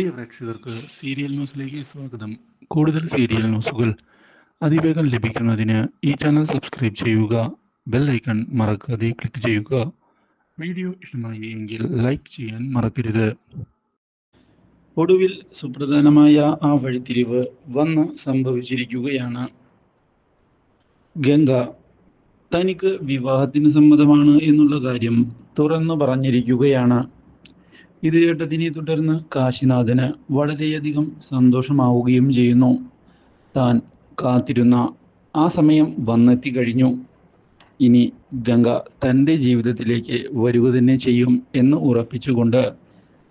പ്രിയ പ്രേക്ഷകർക്ക് സീരിയൽ ന്യൂസിലേക്ക് സ്വാഗതം. കൂടുതൽ സീരിയൽ ന്യൂസുകൾ അതിവേഗം ലഭിക്കുന്നതിന് ഈ ചാനൽ സബ്സ്ക്രൈബ് ചെയ്യുക ബെൽ ഐക്കൺ മറക്കാതെ ക്ലിക്ക് ചെയ്യുക. വീഡിയോ ഇഷ്ടമായി എങ്കിൽ ലൈക്ക് ചെയ്യാൻ മറക്കരുത്. ഒടുവിൽ സുപ്രധാനമായ ആ വഴിത്തിരിവ് വന്ന് സംഭവിച്ചിരിക്കുകയാണ്. ഗംഗ തനിക്ക് വിവാഹത്തിന് സമ്മതമാണ് എന്നുള്ള കാര്യം തുറന്നു പറഞ്ഞിരിക്കുകയാണ്. ഇത് കേട്ടതിനെ തുടർന്ന് കാശിനാഥന് വളരെയധികം സന്തോഷമാവുകയും ചെയ്യുന്നു. താൻ കാത്തിരുന്ന ആ സമയം വന്നെത്തി കഴിഞ്ഞു. ഇനി ഗംഗ തന്റെ ജീവിതത്തിലേക്ക് വരിക തന്നെ ചെയ്യും എന്ന് ഉറപ്പിച്ചുകൊണ്ട്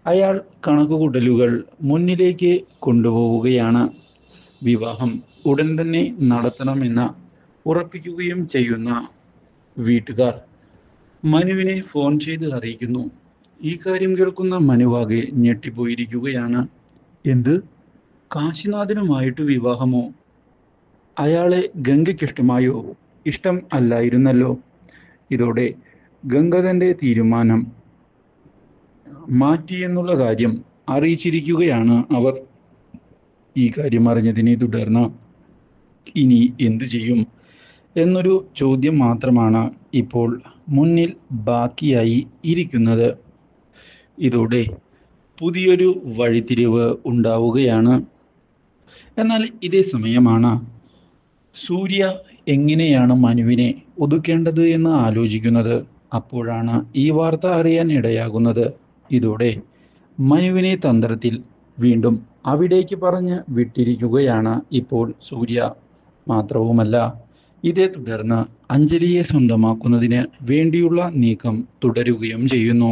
അയാൾ കണക്കുകൂട്ടലുകൾ മുന്നിലേക്ക് കൊണ്ടുപോവുകയാണ്. വിവാഹം ഉടൻ തന്നെ നടത്തണമെന്ന് ഉറപ്പിക്കുകയും ചെയ്യുന്ന വീട്ടുകാർ മനുവിനെ ഫോൺ ചെയ്ത് അറിയിക്കുന്നു. ഈ കാര്യം കേൾക്കുന്ന മനുവാകെ ഞെട്ടിപ്പോയിരിക്കുകയാണ്. എന്ത്? കാശിനാഥനുമായിട്ട് വിവാഹമോ? അയാളെ ഗംഗയ്ക്കിഷ്ടമായോ? ഇഷ്ടം അല്ലായിരുന്നല്ലോ. ഇതോടെ ഗംഗതന്റെ തീരുമാനം മാറ്റി എന്നുള്ള കാര്യം അറിയിച്ചിരിക്കുകയാണ് അവർ. ഈ കാര്യം അറിഞ്ഞതിനെ തുടർന്ന് ഇനി എന്തു ചെയ്യും എന്നൊരു ചോദ്യം മാത്രമാണ് ഇപ്പോൾ മുന്നിൽ ബാക്കിയായി ഇരിക്കുന്നത്. ഇതോടെ പുതിയൊരു വഴിതിരിവ് ഉണ്ടാവുകയാണ്. എന്നാൽ ഇതേ സമയമാണ് സൂര്യ എങ്ങനെയാണ് മനുവിനെ ഒതുക്കേണ്ടത് എന്ന് ആലോചിക്കുന്നത്. അപ്പോഴാണ് ഈ വാർത്ത അറിയാൻ ഇടയാകുന്നത്. ഇതോടെ മനുവിനെ തന്ത്രത്തിൽ വീണ്ടും അവിടേക്ക് പറഞ്ഞ് വിട്ടിരിക്കുകയാണ് ഇപ്പോൾ സൂര്യ. മാത്രവുമല്ല ഇതേ തുടർന്ന് അഞ്ജലിയെ സ്വന്തമാക്കുന്നതിന് വേണ്ടിയുള്ള നീക്കം തുടരുകയും ചെയ്യുന്നു.